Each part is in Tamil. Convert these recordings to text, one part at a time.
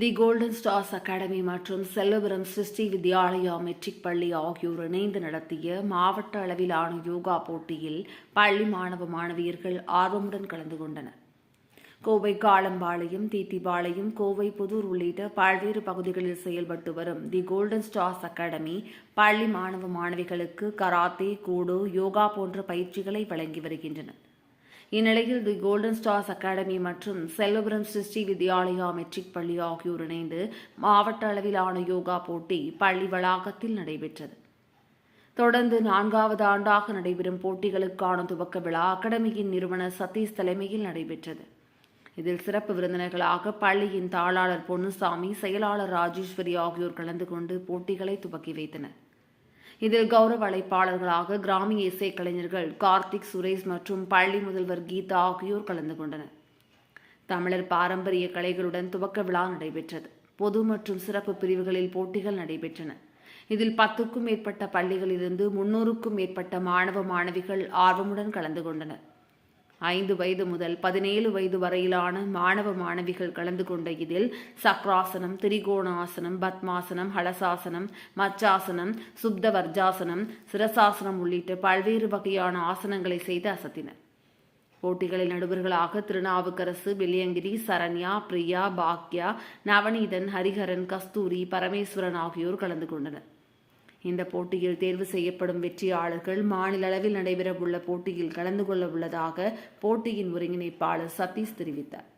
தி கோல்டன் ஸ்டார்ஸ் அகாடமி மற்றும் செல்லபுரம் சிருஷ்டி வித்யாலயா மெட்ரிக் பள்ளி ஆகியோர் இணைந்து நடத்திய மாவட்ட அளவிலான யோகா போட்டியில் பள்ளி மாணவ மாணவியர்கள் ஆர்வமுடன் கலந்து கொண்டனர். கோவை காலம்பாளையம் தீத்திபாளையம் கோவை புதூர் உள்ளிட்ட பல்வேறு பகுதிகளில் செயல்பட்டு வரும் தி கோல்டன் ஸ்டார்ஸ் அகாடமி பள்ளி மாணவ மாணவிகளுக்கு கராத்தே கூடோ யோகா போன்ற பயிற்சிகளை வழங்கி வருகின்றனர். இந்நிலையில் தி கோல்டன் ஸ்டார்ஸ் அகாடமி மற்றும் செல்வபுரம் சிருஷ்டி வித்யாலயா மெட்ரிக் பள்ளி ஆகியோர் இணைந்து மாவட்ட அளவிலான யோகா போட்டி பள்ளி வளாகத்தில் நடைபெற்றது. தொடர்ந்து நான்காவது ஆண்டாக நடைபெறும் போட்டிகளுக்கான துவக்க விழா அகாடமியின் நிறுவனர் சதீஷ் தலைமையில் நடைபெற்றது. இதில் சிறப்பு விருந்தினர்களாக பள்ளியின் தாளாளர் பொன்னுசாமி செயலாளர் ராஜேஸ்வரி ஆகியோர் கலந்து கொண்டு போட்டிகளை துவக்கி வைத்தனர். இதில் கௌரவ அழைப்பாளர்களாக கிராமிய இசை கலைஞர்கள் கார்த்திக் சுரேஷ் மற்றும் பள்ளி முதல்வர் கீதா ஆகியோர் கலந்து கொண்டனர். தமிழர் பாரம்பரிய கலைகளுடன் துவக்க விழா நடைபெற்றது. பொது மற்றும் சிறப்பு பிரிவுகளில் போட்டிகள் நடைபெற்றன. இதில் பத்துக்கும் மேற்பட்ட பள்ளிகளிலிருந்து முன்னூறுக்கும் மேற்பட்ட மாணவ மாணவிகள் ஆர்வமுடன் கலந்து கொண்டனர். ஐந்து வயது முதல் பதினேழு வயது வரையிலான மாணவ மாணவிகள் கலந்து கொண்ட இதில் சக்ராசனம் திரிகோணாசனம் பத்மாசனம் ஹலசாசனம் மச்சாசனம் சுப்த வர்ஜாசனம் சிரசாசனம் உள்ளிட்ட பல்வேறு வகையான ஆசனங்களை செய்து அசத்தினர். போட்டிகளில் நடுவர்களாக திருநாவுக்கரசு வெள்ளியங்கிரி சரண்யா பிரியா பாக்யா நவநீதன் ஹரிஹரன் கஸ்தூரி பரமேஸ்வரன் ஆகியோர் கலந்து கொண்டனர். இந்த போட்டியில் தேர்வு செய்யப்படும் வெற்றியாளர்கள் மாநில அளவில் நடைபெறவுள்ள போட்டியில் கலந்து கொள்ள உள்ளதாக போட்டியின் ஒருங்கிணைப்பாளர் சதீஷ் தெரிவித்தார்.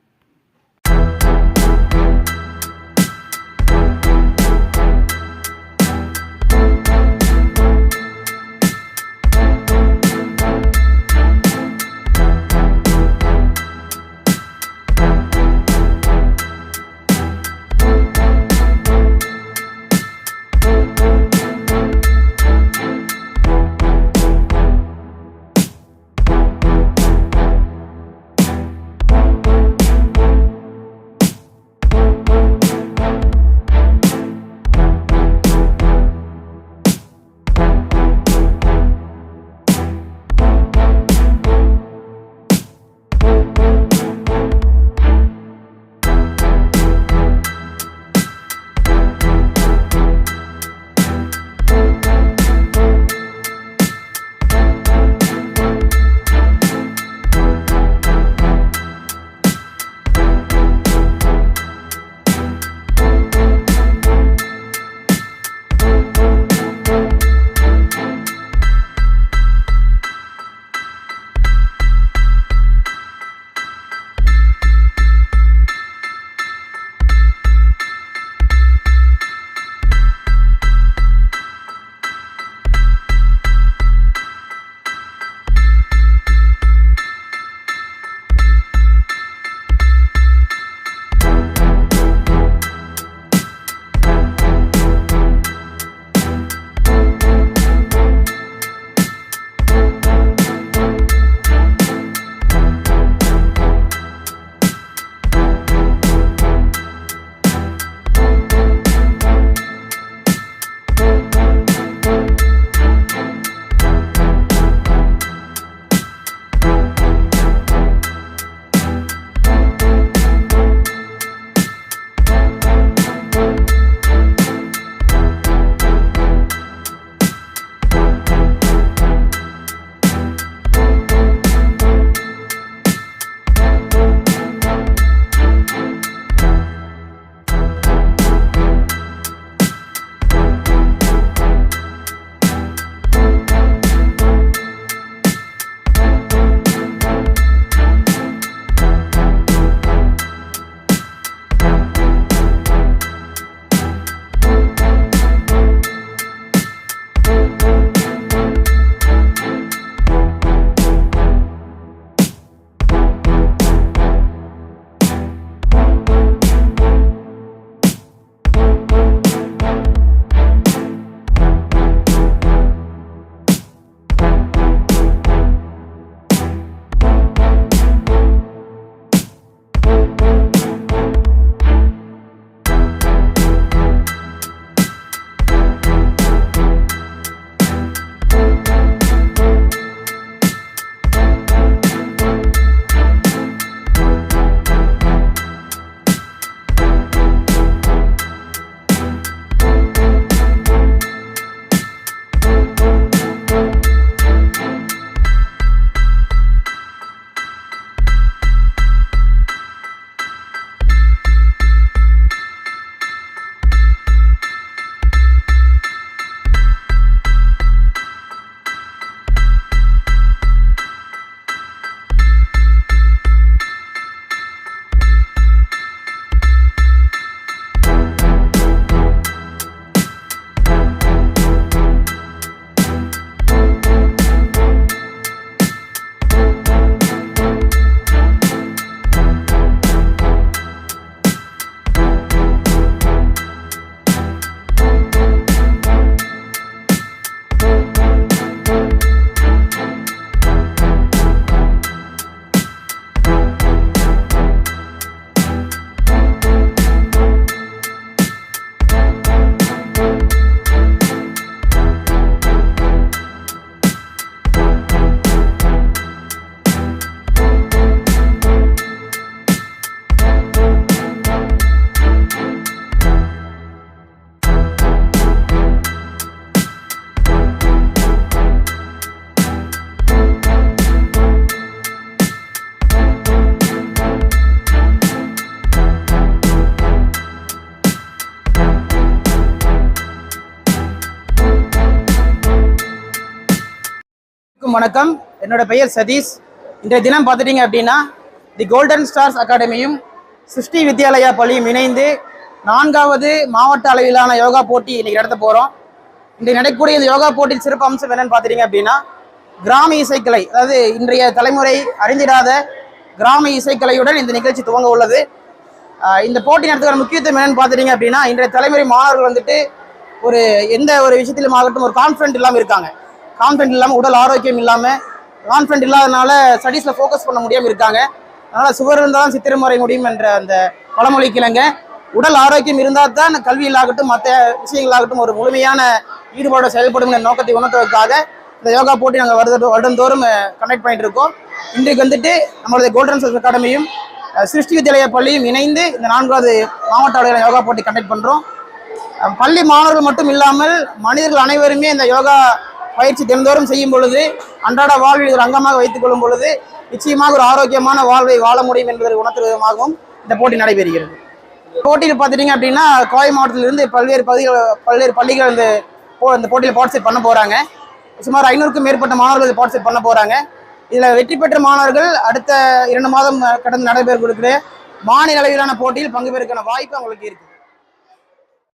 அனைவருக்கும் வணக்கம். என்னோட பெயர் சதீஷ். இன்றைய தினம் பார்த்துட்டீங்க அப்படின்னா தி கோல்டன் ஸ்டார்ஸ் அகாடமியும் சிருஷ்டி வித்யாலயா பள்ளியும் இணைந்து நான்காவது மாவட்ட அளவிலான யோகா போட்டி இன்னைக்கு நடத்த போகிறோம் இன்றைக்கு நடக்கக்கூடிய இந்த யோகா போட்டியின் சிறப்பு அம்சம் என்னென்னு பார்த்துட்டீங்க அப்படின்னா கிராம இசைக்கலை அதாவது இன்றைய தலைமுறை அறிந்திடாத கிராம இசைக்கலையுடன் இந்த நிகழ்ச்சி துவங்க உள்ளது. இந்த போட்டி நடத்துகிற முக்கியத்துவம் என்னன்னு பார்த்துட்டீங்க அப்படின்னா இன்றைய தலைமுறை மாணவர்கள் வந்துட்டு ஒரு எந்த ஒரு விஷயத்திலும் ஆகட்டும் ஒரு கான்ஃபிடென்ட் இல்லாமல் இருக்காங்க. கான்ஃபிடென்ட் இல்லாமல் உடல் ஆரோக்கியம் இல்லாமல் கான்ஃபிடென்ட் இல்லாதனால ஸ்டடீஸில் ஃபோக்கஸ் பண்ண முடியாமல் இருக்காங்க. அதனால் சுவர் இருந்தால் சித்திரம் வரைய முடியும் என்ற அந்த பழமொழி கிழங்க. உடல் ஆரோக்கியம் இருந்தால் தான் கல்வியிலாகட்டும் மற்ற விஷயங்களாகட்டும் ஒரு முழுமையான ஈடுபாடு செயல்படும் என்ற நோக்கத்தை உணர்த்துவதற்காக இந்த யோகா போட்டி நாங்கள் வருட வருடந்தோறும் கண்டக்ட் பண்ணிட்டு இருக்கோம் இன்றைக்கு வந்துட்டு நம்மளுடைய கோல்டன் சர்ஸ் அகாடமியும் சிருஷ்டி வித்யாலய பள்ளியும் இணைந்து இந்த நான்காவது மாவட்ட அளவிலான யோகா போட்டி கண்டக்ட் பண்ணுறோம் பள்ளி மாணவர்கள் மட்டும் இல்லாமல் மனிதர்கள் அனைவருமே இந்த யோகா பயிற்சி தினந்தோறும் செய்யும் பொழுது அன்றாட வாழ்வில் ஒரு அங்கமாக வைத்துக் கொள்ளும் பொழுது நிச்சயமாக ஒரு ஆரோக்கியமான வாழ்வை வாழ முடியும் என்பதை உணர்த்தும் விதமாகவும் இந்த போட்டி நடைபெறுகிறது. போட்டியில் பார்த்துட்டீங்க அப்படின்னா கோவை மாவட்டத்திலிருந்து பல்வேறு பகுதிகள் பல்வேறு பள்ளிகள் இந்த போ- இந்த போட்டியில் பார்ட்டிசிபேட் பண்ண போகிறாங்க சுமார் ஐநூறுக்கும் மேற்பட்ட மாணவர்கள் பார்ட்டிசிபேட் பண்ண போகிறாங்க இதில் வெற்றி பெற்ற மாணவர்கள் அடுத்த இரண்டு மாதம் கடந்து நடைபெறக்கூடிய மாநில அளவிலான போட்டியில் பங்கு பெறுக்கான வாய்ப்பு அவங்களுக்கு இருக்குது